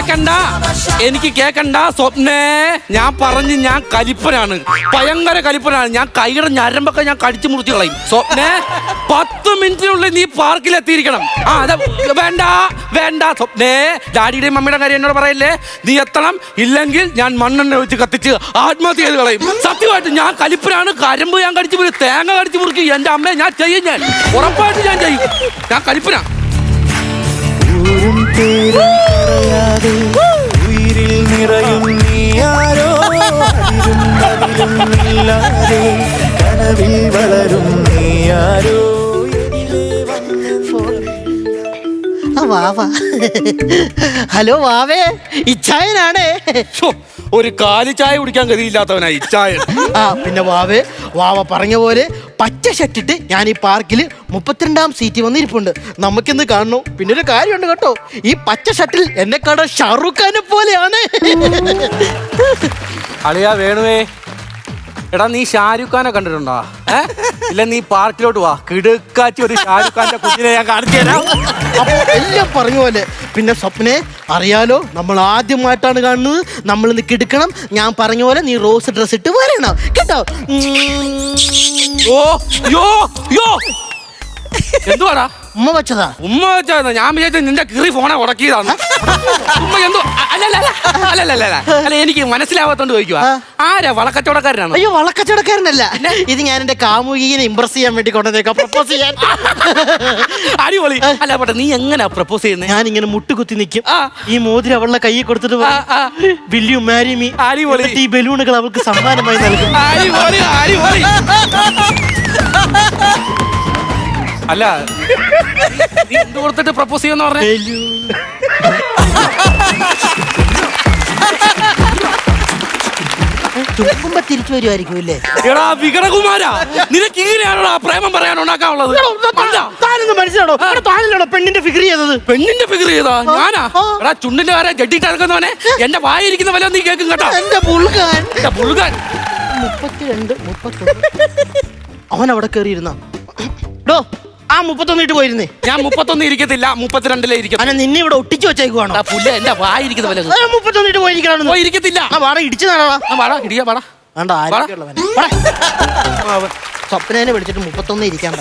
കേക്കണ്ട. എനിക്ക് കേക്കണ്ട. സ്വപ്നേ ഞാൻ പറഞ്ഞു ഞാൻ കലിപ്പനാണ്. ഭയങ്കര കലിപ്പനാണ്. ഞാൻ കൈയുടെ ഞരമ്പൊക്കെ ഞാൻ കടിച്ചു മുറിച്ച് കളയും. സ്വപ്നേ പത്ത് മിനിറ്റിനുള്ളിൽ നീ പാർക്കിൽ എത്തിയിരിക്കണം. ആ അതെ വേണ്ട വേണ്ട സ്വപ്നേ. ഡാഡിയുടെയും മമ്മിയുടെ കാര്യം എന്നോട് പറയല്ലേ? നീ എത്തണം. ഇല്ലെങ്കിൽ ഞാൻ മണ്ണെണ്ണ വെച്ച് കത്തിച്ച് ആത്മഹത്യ ചെയ്ത് കളയും. സത്യമായിട്ട് ഞാൻ കലിപ്പനാണ്. കരമ്പ് ഞാൻ കടിച്ചു തേങ്ങ കടിച്ചു മുറിക്കും എന്റെ അമ്മയെ ഞാൻ ചെയ്യും ഞാൻ. ഉറപ്പായിട്ട് ഞാൻ ചെയ്യും. ഞാൻ കലിപ്പനാ. ഊരും പേരും പറയാതെ ഉയിരിൽ നിറയും അതിരും ഇല്ലാതെ കനവിൽ വളരും വാവ ഹലോ വാവേ. ഇച്ഛായനാണേ ഛോ, ഒരു കാലി ചായ കുടിക്കാൻ ഗതിയില്ലാത്തവനായി ചായ ആ പിന്നെ വാവേ വാവ പറഞ്ഞ പോലെ പച്ച ഷർട്ടിട്ട് ഞാൻ ഈ പാർക്കിൽ മുപ്പത്തിരണ്ടാം സീറ്റ് വന്നിരിപ്പുണ്ട്. നമുക്കിന്ന് കാണണം. പിന്നെ ഒരു കാര്യമുണ്ട് കേട്ടോ. ഈ പച്ച ഷട്ടിൽ എന്നെ കാണാൻ ഷാറുഖ് ഖാനെ പോലെയാണ്. അളിയാ വേണുവേ. എടാ നീ ഷാരൂഖ് ഖാനെ കണ്ടിട്ടുണ്ടോ? ഏ? ഇല്ല നീ പാർക്കിലോട്ട് വാ. കിടുക്കാച്ചി ഒരു ഷാരൂഖ് ഖാന്റെ കുഞ്ഞിനെ ഞാൻ കാണിച്ചു തരാം. അപ്പൊ എല്ലാം പറഞ്ഞ പോലെ. പിന്നെ സ്വപ്നെ അറിയാലോ നമ്മൾ ആദ്യമായിട്ടാണ് കാണുന്നത്. നമ്മൾ ഇന്ന് കിടക്കണം. ഞാൻ പറഞ്ഞ പോലെ നീ റോസ് ഡ്രസ് ഇട്ട് വരണം. കേട്ടോ? ഓ യോ യോ. എന്തുവാടാ? ഉമ്മ വെച്ചതാ. ഉമ്മ വെച്ചാ ഞാൻ വിചാരിച്ച നിന്റെ കീറി ഫോണെ ഉടക്കിയതാണ് ഉമ്മ എന്തോ അല്ലല്ല അല്ലല്ല അല്ല എനിക്ക് മനസ്സിലാവാത്തോണ്ട് ചോദിക്കുവാ. ആരാ വളക്കച്ചവടക്കാരനാണ് അയ്യോ വളക്കച്ചവടക്കാരനല്ല ഇത് ഞാൻ എന്റെ കാമുകീനെ ഇമ്പ്രസ് ചെയ്യാൻ വേണ്ടി കൊണ്ടുവന്നേക്കാം പ്രപ്പോസ് ചെയ്യാൻ. അടിപൊളി. അല്ല പട്ടെ നീ എങ്ങനെ പ്രപ്പോസ് ചെയ്യുന്നത് ഞാൻ ഇങ്ങനെ മുട്ടുകുത്തി നിൽക്കും ആ. ഈ മോതിരം അവളുടെ കൈ കൊടുത്തിട്ട്. വില്യു മാരി മീ അടിപൊളി. ഈ ബലൂണുകൾ അവൾക്ക് സമ്മാനമായി നൽകും. അടിപൊളി അടിപൊളി. അല്ല നീ എന്ത് കൊടുത്തിട്ട് പ്രപ്പോസ് ചെയ്യുന്ന പറഞ്ഞു? ബലൂൺ. തിരിച്ചു വരുമായിരിക്കും അല്ലേ എടാ വികടകുമാര നിനക്ക് ഇങ്ങനെയാണോടാ പ്രേമം പറയാൻ ഉണ്ടാക്കാനുള്ളത്. താനൊന്ന് മനസ്സിലാണോ പെണ്ണിന്റെ ഫിഗർ ചെയ്തത്. പെണ്ണിന്റെ ഫിഗർ ചെയ്താ ഞാനാ. എടാ ചുണ്ടിന്റെ വരെ ജഡ്ഡിട്ട് ഇറക്കുന്നവനെ എന്റെ വായിരിക്കുന്ന വല്ല നീ കേൾക്കും കേട്ടോ. എന്റെ പുൾകാൻ എന്റെ പുഴുകാൻ മുപ്പത്തിരണ്ട് മുപ്പത്തൊന്ന്. അവൻ അവിടെ കയറിയിരുന്ന ഡോ ആ മുപ്പത്തൊന്നിട്ട് പോയിരുന്നേ. ഞാൻ മുപ്പത്തൊന്ന് ഇരിക്കത്തില്ല മുപ്പത്തിരണ്ടിലേ ഇരിക്കും അങ്ങനെ നിന്നെ ഇവിടെ ഒട്ടിച്ചു വെച്ചേക്കുവാണോ? എടാ പുല്ല എന്റെ വായിരിക്കുന്ന പോലെ ആ, മുപ്പത്തൊന്ന് ഇട്ട് പോയിരിക്കണോ പോയി ഇരിക്കത്തില്ല. ആ വാട ഇടിച്ചു നടാ ആ, വാടാ ഇടിയാ വാടാ. വേണ്ട ആരോഗ്യമുള്ളവനെ. വാടാ. സ്വപ്നേനെ വിളിച്ചിട്ട് മുപ്പത്തൊന്ന് ഇരിക്കാൻ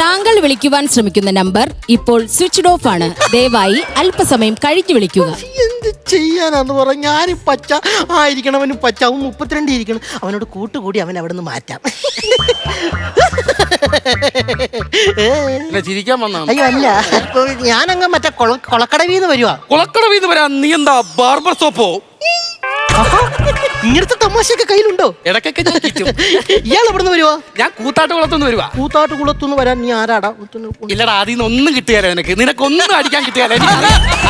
താങ്കൾ വിളിക്കുവാൻ ശ്രമിക്കുന്ന നമ്പർ ഇപ്പോൾ സ്വിച്ച്ഡ് ഓഫ് ആണ്. ദയവായി അല്പസമയം കഴിഞ്ഞു വിളിക്കുക. എന്ത് ചെയ്യാനാന്ന് പറ. ഞാൻ പച്ച ആയിരിക്കണം അവന് പച്ച. അവൻ മുപ്പത്തിരണ്ട് ഇരിക്കണം. അവനോട് കൂട്ടുകൂടി അവൻ അവിടെ നിന്ന് മാറ്റാം. എന്നെ ചിരിക്കാൻ വന്നാണ് അയ്യോ അല്ല. ഞാനങ്ങ് മറ്റേ കൊള കൊളക്കടവിന്ന് വരുവാ. കൊളക്കടവിന്ന് വരാ നീ എന്താ ബാർബർ സോപ്പോ? ഇങ്ങനത്തെ തമാശയൊക്കെ കയ്യിലുണ്ടോ? ഇടക്കൊക്കെ ഞാൻ ചുറ്റും. ഇയാൾ എവിടെ നിന്ന് വരുവാ? ഞാൻ കൂത്താട്ട് കുളത്തുനിന്ന് വരുവാ. കൂത്താട്ട് കുളത്തുനിന്ന് വരാൻ നീ ആരാടാ? ഇല്ലടാ അതിൽ നിന്ന് ഒന്നും കിട്ടിയാലോ നിനക്ക്. നിനക്കൊന്നും അടിക്കാൻ കിട്ടിയാലോ എനിക്ക്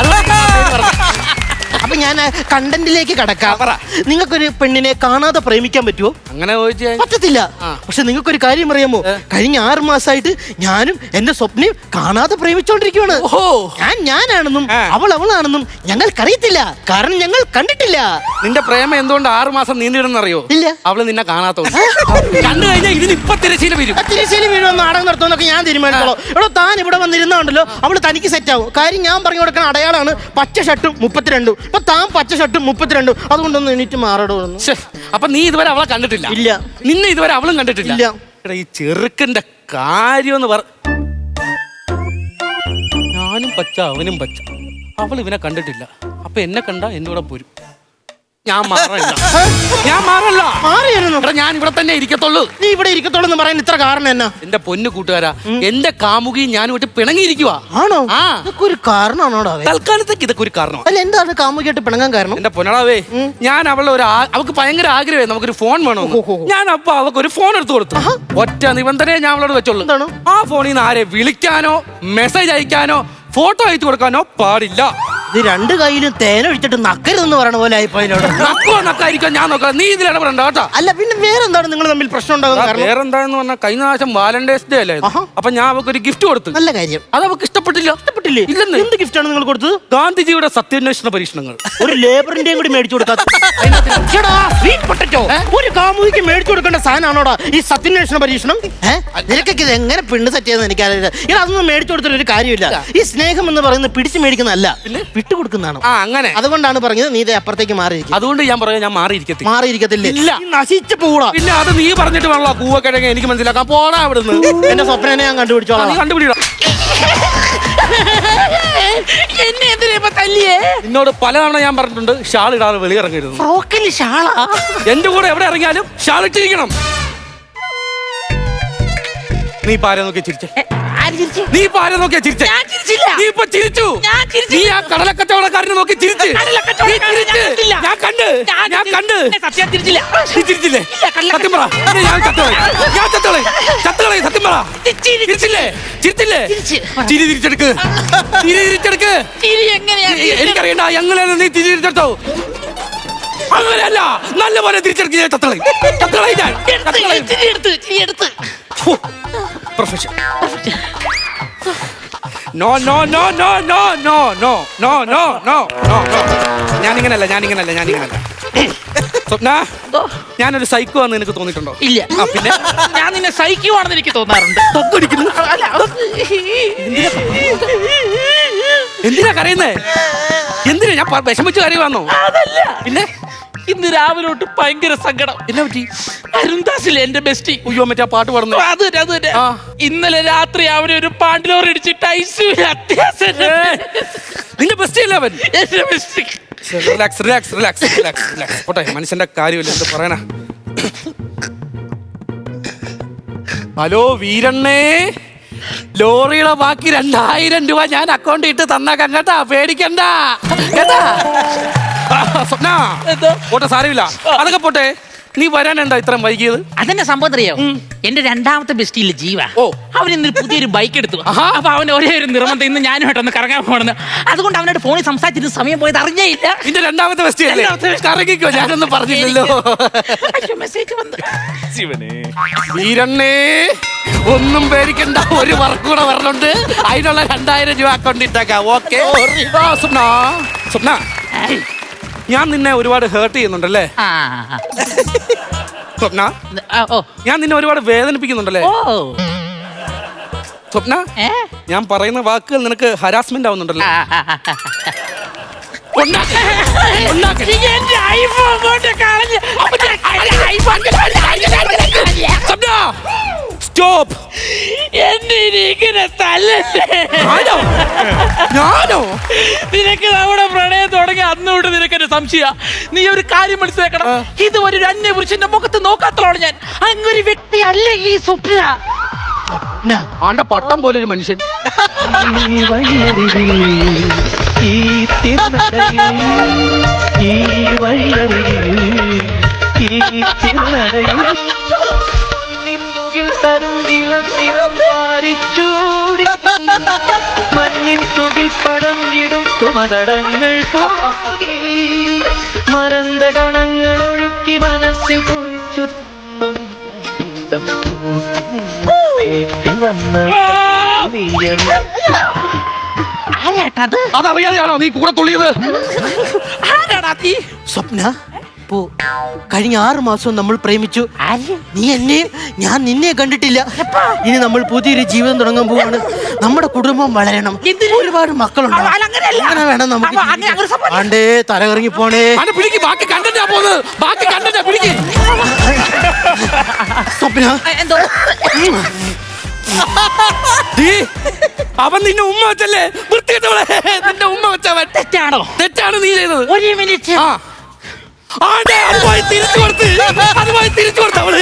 അതുകൊണ്ട് ഞാൻ പേര് പറഞ്ഞു. അപ്പൊ ഞാൻ കണ്ടന്റിലേക്ക് കടക്കാം. പറ. നിങ്ങൾക്കൊരു പെണ്ണിനെ കാണാതെ പ്രേമിക്കാൻ പറ്റുമോ അങ്ങനെ ചോദിച്ചു പറ്റത്തില്ല. ആ. പക്ഷെ നിങ്ങൾക്കൊരു കാര്യം അറിയാമോ? കഴിഞ്ഞ ആറ് മാസമായിട്ട് ഞാനും എന്റെ സ്വപ്നയും കാണാതെ പ്രേമിച്ചോണ്ടിരിക്കുവാണ്. ഓഹോ. ഞാൻ ഞാനാണെന്നും ആ. അവൾ അവളാണെന്നും ഞങ്ങൾക്കറിയത്തില്ല. കാരണം ഞങ്ങൾ കണ്ടിട്ടില്ല. നിന്റെ പ്രേമം എന്തുകൊണ്ട് ആറു മാസം നീണ്ടിടുന്നറിയോ ഇല്ല. അവൾ നിന്നെ കാണാത്തോണ്ട്. കണ്ടു കഴിഞ്ഞാൽ ഇതിന് ഇപ്പൊ തിരശ്ശീല വരും തിരിശ്ശേരി വീഴും നാടകം നടത്തുമെന്നൊക്കെ ഞാൻ തീരുമാനിച്ചോളൂ. എടോ താൻ ഇവിടെ വന്നിരുന്നുണ്ടല്ലോ. അവൾ തനിക്ക് സെറ്റ് ആവും. കാര്യം ഞാൻ പറഞ്ഞു കൊടുക്കുന്ന അടയാളാണ് പച്ച ഷർട്ടും മുപ്പത്തിരണ്ടും. ഇപ്പൊ താൻ പച്ച ഷർട്ട് മുപ്പത്തിരണ്ടും അതുകൊണ്ടൊന്ന് എണീറ്റ് മാറടോ ശ്ശെ, അപ്പൊ നീ ഇതുവരെ അവളെ കണ്ടിട്ടില്ല? ഇല്ല. നിന്നെ ഇതുവരെ അവളും കണ്ടിട്ടില്ല? ഇല്ല. എടാ ഈ ചെറുക്കന്റെ കാര്യം എന്ന് പറ ഞാനും പച്ച അവനും പച്ച. അവൾ ഇവനെ കണ്ടിട്ടില്ല. അപ്പൊ എന്നെ കണ്ട എന്നോടെ പോരും. ഞാൻ മാറല്ല ഞാൻ എടാ ഞാൻ ഇവിടെ തന്നെ ഇരിക്കത്തുള്ളൂ. നീ ഇവിടെ ഇരിക്കത്തുള്ളൂ എന്ന് പറയാൻ ഇത്ര കാരണം എന്നാ? എന്റെ പൊന്നു കൂട്ടുകാരാ എന്റെ കാമുകി ഞാൻ വിട്ട് പിണങ്ങിയിരിക്കുക ആണോ? ആ. ഇതൊക്കെ ഒരു കാരണമാണോടാ തൽക്കാലത്തേക്ക് ഇതൊക്കെ ഒരു കാരണം അല്ല എന്താണ് കാമുകിയായിട്ട് പിണങ്ങാൻ കാരണം? എന്റെ പൊന്നടാവേ ഞാൻ അവളുടെ ഒരു അവക്ക് അവൾക്ക് ഭയങ്കര ആഗ്രഹമായി നമുക്കൊരു ഫോൺ വേണം ഞാൻ അപ്പൊ അവൾക്ക് ഒരു ഫോൺ എടുത്തു കൊടുത്തു. ഒറ്റ നിബന്ധനയെ ഞാൻ അവളോട് വെച്ചോളൂ? ആ ഫോണിൽ നിന്ന് ആരെ വിളിക്കാനോ മെസ്സേജ് അയക്കാനോ ഫോട്ടോ അയച്ചു കൊടുക്കാനോ പാടില്ല. ഇത് രണ്ട് കയ്യിലും തേനൊഴിച്ചിട്ട് നക്കരുതെന്ന് പറയണ പോലെ ആയിപ്പോ അതിനോട് നക്കോ നക്കായിരിക്കും ഞാൻ നോക്കാം. നീ ഇതിൽ ഇടപെടണ്ട കേട്ടോ. അല്ല പിന്നെ വേറെ എന്താണ് നിങ്ങൾ തമ്മിൽ പ്രശ്നം ഉണ്ടാകുന്നത് കാരണം? വേറെന്താന്ന് പറഞ്ഞാൽ കഴിഞ്ഞ പ്രാവശ്യം വാലന്റൈൻസ് ഡേ അല്ലേ. അപ്പൊ ഞാൻ അവൾക്ക് ഒരു ഗിഫ്റ്റ് കൊടുത്തു. നല്ല കാര്യം. അത് അവൾക്ക് ഇഷ്ടപ്പെട്ടില്ല. ഇഷ്ടപ്പെട്ടില്ലേ? ഇല്ലെന്ന്. എന്ത് ഗിഫ്റ്റാണ് നിങ്ങൾ കൊടുത്തത്? ഗാന്ധിജിയുടെ സത്യാന്വേഷണ പരീക്ഷണങ്ങൾ. ഒരു ലേബറിന്റെയും കൂടി മേടിച്ചു കൊടുക്കാത്ത. ഒരു കാമുകിക്ക് മേടിച്ചു കൊടുക്കേണ്ട സാധനമാണോടാ ഈ സത്യാന്വേഷണ പരീക്ഷണം? ഏഹ് നിനക്കൊക്കെ ഇത് എങ്ങനെ പിണ്ണ് സെറ്റ് ചെയ്യുന്നത് എനിക്കറിയില്ല. ഇനി അതൊന്നും മേടിച്ചു കൊടുത്തിട്ട് ഒരു കാര്യമില്ല ഈ സ്നേഹം എന്ന് പറയുന്നത് പിടിച്ചു മേടിക്കുന്നതല്ല. വിട്ടുകൊടുക്കുന്നതാണ്. ആ അങ്ങനെ. അതുകൊണ്ടാണ് പറഞ്ഞത് നീ ഇതേ അപ്പുറത്തേക്ക് മാറിയിരിക്കും അതുകൊണ്ട് ഞാൻ പറയാം ഞാൻ മാറിയിരിക്കത്തി മാറിയിരിക്കത്തില്ലേ. ഇല്ല. നീ നശിച്ചു പോകൂടാ പിന്നെ അത് നീ പറഞ്ഞിട്ട് വേണല്ലോ കൂവക്കിഴങ്ങ് എനിക്ക് മനസ്സിലാക്കാം പോടാ അവിടുന്ന്. എന്റെ സ്വപ്നനെ ഞാൻ കണ്ടുപിടിച്ചോളാം. നീ കണ്ടുപിടിക്കണം. എന്നെ എന്തിനാ ഇപ്പൊ തല്ലിയേ? നിന്നോട് പലതവണ ഞാൻ പറഞ്ഞിട്ടുണ്ട് ഷാൾ ഇടാതെ വെളിയിറങ്ങരുത് ഫ്രോക്കിൽ ഷാളാ? എന്റെ കൂടെ എവിടെ ഇറങ്ങിയാലും ഷാൾ ഇട്ടിരിക്കണം. നീ ഇപ്പൊ ആരെ നോക്കിയാ ചിരിച്ചേ? നീ ഇപ്പൊ ആരെ നോക്കിയാ ചിരിച്ചേ. ഞാൻ ചിരിച്ചില്ല. നീ ഇപ്പൊ ചിരിച്ചു. ഞാൻ ചിരിച്ചില്ല. നീ ആ കടലക്കച്ചവടക്കാരനെ നോക്കി ചിരിച്ച്. കടലക്കച്ചവടക്കാരനെ ഞാൻ ചിരിച്ച്. കണ്ടില്ല. ഞാൻ കണ്ട്. ഞാൻ കണ്ട്. എന്നെ സത്യം തിരിച്ചില്ല നീ ചിരിച്ചില്ലേ? ഇല്ല, കടലക്ക- സത്യം പറ. ഞാൻ ചത്തോളെ ഞാൻ ചത്തോളെ ചത്തോളെ സത്യം പറ. ചിരി- ചിരിച്ചില്ലേ? ചിരിച്ചില്ലേ? ചിരിച്ച്. ചിരി തിരിച്ചെടുക്ക്. ചിരി തിരിച്ചെടുക്ക്. ചിരി എങ്ങനെയാണ് എ- എനിക്കറിയണ്ട. എങ്ങനെയാണ് നീ തിരി തിരിച്ചെടുത്തോ അങ്ങനെയല്ല. നല്ലപോലെ തിരിച്ചെടുക്കുക ഞാൻ ചത്തോളെ ചത്തോളെ ഞാൻ. ചത്തോളെ. ചിരി എടുത്ത് ചിരി എടുത്ത്. Profession no no no no no no no no no no no no ഞാനിങ്ങനല്ല ഞാനിങ്ങനല്ല ഞാനിങ്ങനല്ല സ്വപ്ന? ഞാനൊരു സൈക്കോ ആണെന്ന് നിനക്ക് തോന്നിയിട്ടുണ്ടോ ഇല്ല ആ, പിന്നെ ഞാൻ നിന്നെ സൈക്കോ ആണെന്ന് എനിക്ക് തോന്നാറുണ്ട് തൊക്കടിക്കുന്നു അല്ല എന്തിനാ കരയുന്നേ എന്തിനാ ഞാൻ വിഷമിച്ച് കരയുവാന്നോ പിന്നെ ഇന്ന് രാവിലെ തൊട്ട് ഭയങ്കര സങ്കടം. എന്നാ പറ്റി? അരുന്ദാസിലെ എന്റെ ബെസ്റ്റി. അയ്യോ മറ്റേ പാട്ട് പാടുന്നു. അത് തന്നെ, അത് തന്നെ. ആ. ഇന്നലെ രാത്രി അവനെ ഒരു പാണ്ടിലോർ ഇടിച്ചിട്ട് അത്യാസം നിന്റെ ബെസ്റ്റ് അല്ലേ അവൻ? എന്റെ bestie. Relax relax relax relax relax പോട്ടെ മനുഷ്യന്റെ കാര്യമില്ല എന്ത് പറയണ? ഹലോ വീരണ്ണേ. ലോറിയുടെ ബാക്കി രണ്ടായിരം രൂപ ഞാൻ അക്കൗണ്ട് ഇട്ട് തന്നേക്കാം കേട്ടാ? പേടിക്കണ്ട. കേട്ടാ? സ്വപ്ന എന്തോ? പോട്ടെ സാരമില്ല. അതൊക്കെ പോട്ടെ നീ വരാൻ എന്താ ഇത്രയും വൈകിയത്? അതെന്നെ സംഭവം അറിയോ എന്റെ രണ്ടാമത്തെ ബെസ്റ്റിയിൽ ജീവ. ഓ. അവൻ ഇന്ന് പുതിയൊരു ബൈക്ക് എടുത്തു. അപ്പൊ അവൻ ഒരേ ഒരു നിർബന്ധം ഇന്ന് ഞാനുമായിട്ടൊന്ന് കറങ്ങാൻ പോണെന്ന് അതുകൊണ്ട് അവനോട് ഫോണിൽ സംസാരിച്ചിട്ട് സമയം പോയത് അറിഞ്ഞേയില്ല. നിന്റെ രണ്ടാമത്തെ ബെസ്റ്റ്. കറങ്ങിക്കോ ഞാനൊന്നും പറഞ്ഞില്ലല്ലോ. അയ്യോ, മെസ്സേജ് വന്നു. വീരണ്ണേ ഒന്നും പേടിക്കണ്ട ഒരു വർക്ക് കൂടെ വരണുണ്ട്. അതിനുള്ള രണ്ടായിരം രൂപ അക്കൗണ്ട് ഇട്ടേക്കാം ഓക്കെ സ്വപ്ന സ്വപ്ന. ഞാൻ നിന്നെ ഒരുപാട് ഹേർട്ട് ചെയ്യുന്നുണ്ടല്ലേ ആ സ്വപ്ന ആ, ഓ ഞാൻ നിന്നെ ഒരുപാട് വേദനിപ്പിക്കുന്നുണ്ടല്ലേ ഓ സ്വപ്ന ഏ ഞാൻ പറയുന്ന വാക്കുകൾ നിനക്ക് ഹരാസ്മെന്റ് ആവുന്നുണ്ടല്ലേ ആ, ആ, ആ, ആ. ഉണ്ടാക്ക്. ഉണ്ടാക്ക്. നീ എന്റെ ഐഫോൺ കൊണ്ട് കളഞ്ഞ് അപ്പൊ ഞാൻ എന്റെ ഐഫോൺ സ്വപ്ന സ്റ്റോപ്പ് എന്നെ ഇനി ഇങ്ങനെ തല്ലല്ലേ? ഞാനോ? ഞാനോ? നിനക്ക് നമ്മുടെ പ്രണയം തുടങ്ങി അന്ന് തൊട്ട് നിനക്ക് എന്റെ സംശയ. നീ ഒരു കാര്യം മനസ്സിലാക്കണം. ഇത് ഒരു അന്യപുരുഷന്റെ മുഖത്ത് നോക്കാത്തതാണ് ഞാൻ. അങ്ങൊരു വ്യക്തി അല്ല ഈ സ്വപ്ന. ആണ്ട പട്ടം പോലെ ഒരു മനുഷ്യൻ ഈ വഴിയരികിൽ ഈ തിരുനടയിൽ മുകിൽ തരും കണങ്ങൾ ഒഴുക്കി മനസ്സിൽ കുറിച്ചു അതറിയാതെയാണോ നീ കൂടെ തുള്ളിയത്? സ്വപ്ന പോ കഴിഞ്ഞ ആറു മാസവും നമ്മൾ പ്രേമിച്ചു. നീ എന്നെ ഞാൻ നിന്നെ കണ്ടിട്ടില്ല. ഇനി നമ്മൾ പുതിയൊരു ജീവിതം തുടങ്ങാൻ പോവാണ്. നമ്മുടെ കുടുംബം വളരണം? ഒരുപാട് മക്കളുണ്ട്. അങ്ങനെ വേണം നമുക്ക് ആണ്ടേ തലകറങ്ങി പോണേ. ബാക്കി കണ്ടന്റാ പോകുന്നത്. ബാക്കി കണ്ടന്റാ പിടിക്ക്. സ്വപ്ന. എന്തോ? അവൻ നിന്നെ ഉമ്മ വെച്ചല്ലേ? വൃത്തികെട്ടവളെ. നിന്റെ ഉമ്മ വെച്ചവൻ. തെറ്റാണോ? തെറ്റാണ് നീ ചെയ്തത്. ഒരു മിനിറ്റ് അതുമായി തിരിച്ചു കൊടുത്ത്. അതുമായി തിരിച്ചു കൊടുത്ത് അവൾ.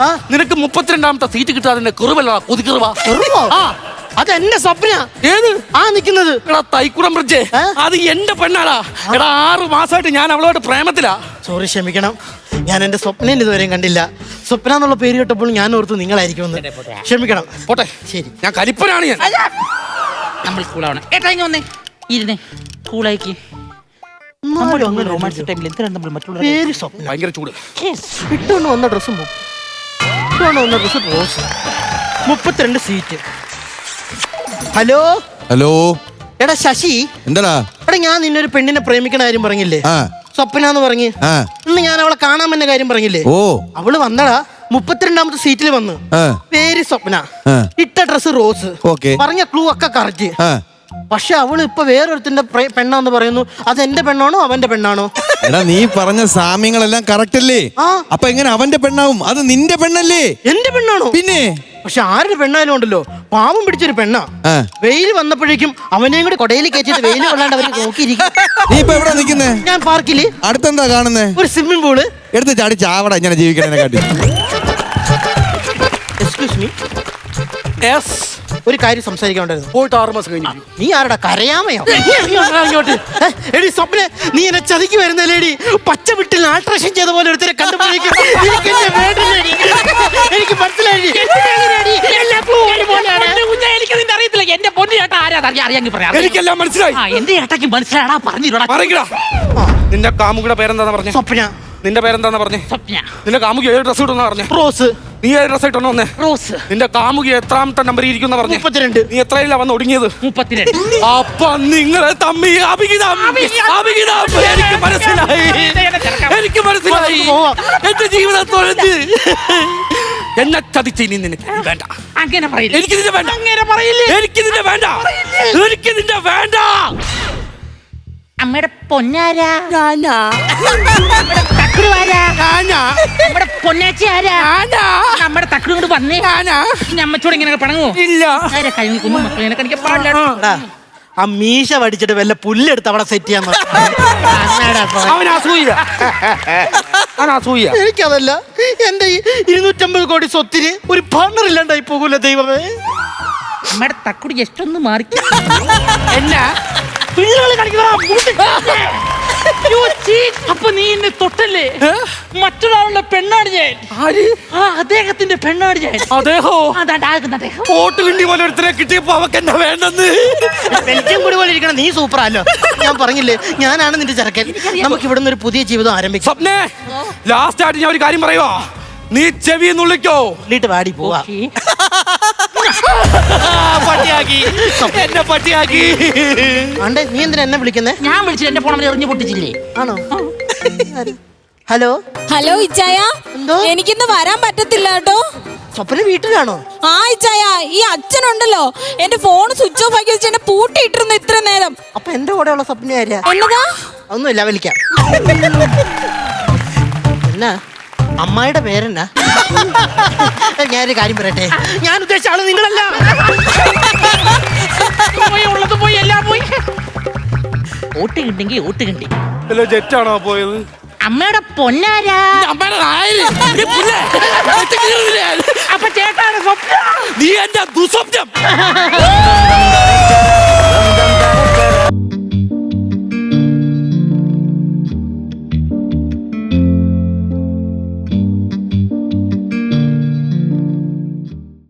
ആ? നിനക്ക് മുപ്പത്തിരണ്ടാമത്തെ സീറ്റ് കിട്ടാതെ കുറുവല്ല കുതിക്കുറുവാ. ചെറുപ്പോ? അതെന്നെ സ്വപ്ന. ഏത്? ആ നിക്കുന്നത് എടാ തൈക്കുടം ബ്രിഡ്ജ്. അത് എന്റെ പെണ്ണാടാ. എടാ ആറു മാസമായിട്ട് ഞാൻ അവളോട് പ്രേമത്തിലാ. സോറി ക്ഷമിക്കണം. ഞാൻ എന്റെ സ്വപ്നം ഇതുവരെയും കണ്ടില്ല. സ്വപ്ന എന്നുള്ള പേര് കേട്ടപ്പോൾ ഞാൻ ഓർത്തു നിങ്ങളായിരിക്കുമെന്ന് ക്ഷമിക്കണം. പോട്ടെ. ശരി. ഞാൻ കലിപ്പനാണ് ഞാൻ. നമ്മൾ കൂളാവണം ഏട്ടാ ഇങ്ങനെ വന്നേ. ഇരുന്നേ. റൊമാൻസ് ടൈമിൽ എന്തിനാണ് നമ്മൾ മറ്റുള്ള പേര് സ്വപ്ന. ഭയങ്കര ചൂട്. ഇട്ടുകൊണ്ട് വന്ന ഡ്രസ്സും പോകും ഇട്ടുകൊണ്ട് വന്ന ഡ്രസ്സ് റോസ് മുപ്പത്തിരണ്ട് സീറ്റ് ഹലോ ഹലോ എടാ ശശി. എന്താടാ എടാ ഞാൻ നിന്നൊരു പെണ്ണിനെ പ്രേമിക്കണ കാര്യം പറഞ്ഞില്ലേ? സ്വപ്ന എന്ന് പറഞ്ഞ്. ഇന്ന് ഞാൻ അവളെ കാണാൻ പറ്റുന്ന കാര്യം പറഞ്ഞില്ലേ? ഓ. അവൾ വന്നടാ മുപ്പത്തിരണ്ടാമത്തെ സീറ്റിൽ വന്ന്. പേര് സ്വപ്ന. ഇട്ട ഡ്രസ് റോസ് ഓക്കേ. പറഞ്ഞ ക്ലൂ ഒക്കെ കറക്റ്റ് ആ. പക്ഷെ അവൾ ഇപ്പൊ വേറൊരുത്തിന്റെ പെണ്ണാന്ന് പറയുന്നു. അത് എന്റെ പെണ്ണാണോ അവന്റെ പെണ്ണാണോ? എടാ നീ പറഞ്ഞ സാമ്യങ്ങളെല്ലാം കറക്റ്റ് അല്ലേ അപ്പൊ എങ്ങനെ അവന്റെ പെണ്ണാവും? അത് നിന്റെ പെണ്ണല്ലേ? എന്റെ പെണ്ണാണോ? പിന്നെ? പക്ഷെ ആരുടെ പെണ്ണായാലും ഉണ്ടല്ലോ. പാവം പിടിച്ചൊരു പെണ്ണാ. വെയിൽ വന്നപ്പോഴേക്കും അവനെയും കൂടി കൊടയിൽ കയറ്റിട്ട് വെയിൽ കൊള്ളാണ്ട് അവർ നോക്കിയിരിക്കും. നീ ഇപ്പൊ എവിടെ നിക്കുന്നേ ഞാൻ പാർക്കിൽ അടുത്തെന്താ കാണുന്നേ? ഒരു സ്വിമ്മിംഗ് പൂൾ എടുത്ത് ചാടി ചാവട ഇങ്ങനെ ജീവിക്കണേ കാട്ടി എക്സ്ക്യൂസ് മീ യെസ് ഒരു കാര്യം സംസാരിക്കാണ്ടായിരുന്നു പോയിട്ട് ആറ് മാസം കഴിഞ്ഞു നീ ആരുടെ കരയാമയോ? ഏ, എടി സ്വപ്ന നീ എന്നെ ചതിക്ക് വരുന്നല്ലേടി പച്ച വിട്ടിൽ ആൾട്രേഷൻ ചെയ്ത പോലെ ഒരുത്തരെ എനിക്ക് എന്നെ വേണ്ടില്ലേടി. എനിക്ക് മനസ്സിലായി. എല്ലാ clue ഒരുപോലെയാണ്. എന്റെ കുഞ്ഞെ, എനിക്ക് നിന്റെ അറിയത്തില്ല. എന്റെ പൊന്നു ചേട്ടാ ആരാ? അറിയാം അറിയാമെങ്കിൽ പറയാം. എനിക്കെല്ലാം മനസ്സിലായി. ആ എന്റെ ചേട്ടയ്ക്ക് മനസ്സിലാടാ പറഞ്ഞിരടാ. പറയടാ. നിന്റെ കാമുകിയുടെ പേരെന്താന്ന് പറഞ്ഞു? സ്വപ്ന. നിന്റെ പേരെന്താന്ന് പറഞ്ഞു? സ്വപ്ന. നിന്റെ കാമുകി ഏത് ഡ്രസ് ഇടുന്ന പറഞ്ഞു? റോസ്. നീ ഡ്രസ് ഇട്ടെന്ന് വന്നേ? റോസ്. നിന്റെ കാമുകി എത്രാമത്തെ നമ്പർ ഇരിക്കുന്ന പറഞ്ഞു? മുപ്പത്തിരണ്ട്. നീ എത്രയില്ല വന്ന് ഒടുങ്ങിയത്? മുപ്പത്തിരണ്ട്. അപ്പൊ നിങ്ങളെ തമ്മി അഭിഗിതം. അഭിഹിതം എനിക്ക് മനസ്സിലായി. എനിക്ക് മനസ്സിലായി. എന്റെ ജീവിതം തൊഴഞ്ഞ്. എന്നെ ചതിച്ച് ഇനി നിനക്ക് വേണ്ട. അങ്ങനെ പറയില്ല? എനിക്ക് നിന്നെ വേണ്ട. അങ്ങനെ പറയില്ല? എനിക്ക് നിന്നെ വേണ്ട. എനിക്ക് നിന്നെ വേണ്ട. അമ്മയുടെ പൊന്നാരാ? തക്കുടു ആരാ? നമ്മുടെ പൊന്നാച്ചി ആരാ? നമ്മുടെ തക്കുടു കൊണ്ട് വന്നേ. ഇനി അമ്മച്ചോട് ഇങ്ങനെ പണങ്ങോ ഇല്ല. ആരാ കഴിഞ്ഞ കുഞ്ഞു മക്കളെ? എന്നെ കണിക്കാൻ പാടില്ല. എടാ, ആ മീശ പഠിച്ചിട്ട് വല്ല പുല്ലെടുത്ത് അവിടെ സെറ്റ് ചെയ്യാൻ നോക്ക്. അന്നേടാ പോയെ. അവൻ അസൂയ. അവൻ അസൂയ. എനിക്കതല്ല. എന്റെ ഈ ഇരുന്നൂറ്റമ്പത് കോടി സ്വത്തിന് ഒരു പാർട്ണർ ഇല്ലാണ്ടായി പോകൂല ദൈവമേ. അമ്മയുടെ തക്കുടി ജസ്റ്റ് ഒന്ന് മാറി എന്നാ? പിള്ളേർ കളിക്കുന്ന. അപ്പൊ നീ എന്നെ തൊട്ടല്ലേ? മറ്റൊരാളുടെ പെണ്ണാണ് ഞാൻ. ആ അദ്ദേഹത്തിന്റെ പെണ്ണാണ് ഞാൻ. അദ്ദേഹം? പോട്ട് കിണ്ടി പോലെ ഒരുത്തരെ കിട്ടിയപ്പോ അവക്ക് എന്നാ വേണ്ടെന്ന്? വെളിച്ചം കൂടി പോലെ ഇരിക്കണം. നീ സൂപ്പറല്ലോ ഞാൻ പറഞ്ഞില്ലേ? ഞാനാണ് നിന്റെ ചെറുക്കൻ. നമുക്ക് ഇവിടുന്ന് ഒരു പുതിയ ജീവിതം ആരംഭിക്കാം. സ്വപ്നേ ലാസ്റ്റ് ആയിട്ട് ഞാൻ ഒരു കാര്യം പറയുവാ. നീ ചെവി നുള്ളിക്കോ. നീട്ട് വാടി പോവാ. പട്ടിയാക്കി. എന്നെ പട്ടിയാക്കി. ആണ്ടേ നീ എന്തിനാ എന്നെ വിളിക്കുന്നേ? ഞാൻ വിളിച്ചിട്ട് എന്റെ ഫോൺ എറിഞ്ഞു പൊട്ടിച്ചില്ലേ? ആണോ? ഹലോ? ഹലോ ഇച്ചായ. എന്തോ? എനിക്കിന്ന് വരാൻ പറ്റത്തില്ല കേട്ടോ. സ്വപ്ന വീട്ടിലാണോ? ആ ഇച്ചായ ഈ അച്ഛനുണ്ടല്ലോ. എന്റെ ഫോൺ സ്വിച്ച് ഓഫ് ആക്കി വെച്ച് എന്നെ പൂട്ടിയിട്ടിരുന്നു ഇത്ര നേരം. അപ്പൊ എന്റെ കൂടെ ഉള്ള സ്വപ്ന എന്നതാ? ഒന്നുമില്ല വിളിക്കാം. എന്നാ? അമ്മായിയുടെ പേരെന്നാ? ഞാനൊരു കാര്യം പറയട്ടെ. ഞാൻ ഉദ്ദേശിച്ച ആൾ നിങ്ങളല്ല. പോയി ഉള്ളത് പോയി എല്ലാം പോയി. ഓട്ട് ഓട്ട് ജെറ്റാണോ പോയത്? അമ്മയുടെ പൊന്നാരാ? അമ്മയുടെ നായര്. നീ പുല്ലേ. ഒറ്റ കീറുന്നില്ലേ? അപ്പൊ ചേട്ടാണ് സ്വപ്ന. നീ എന്റെ ദുസ്വപ്നം.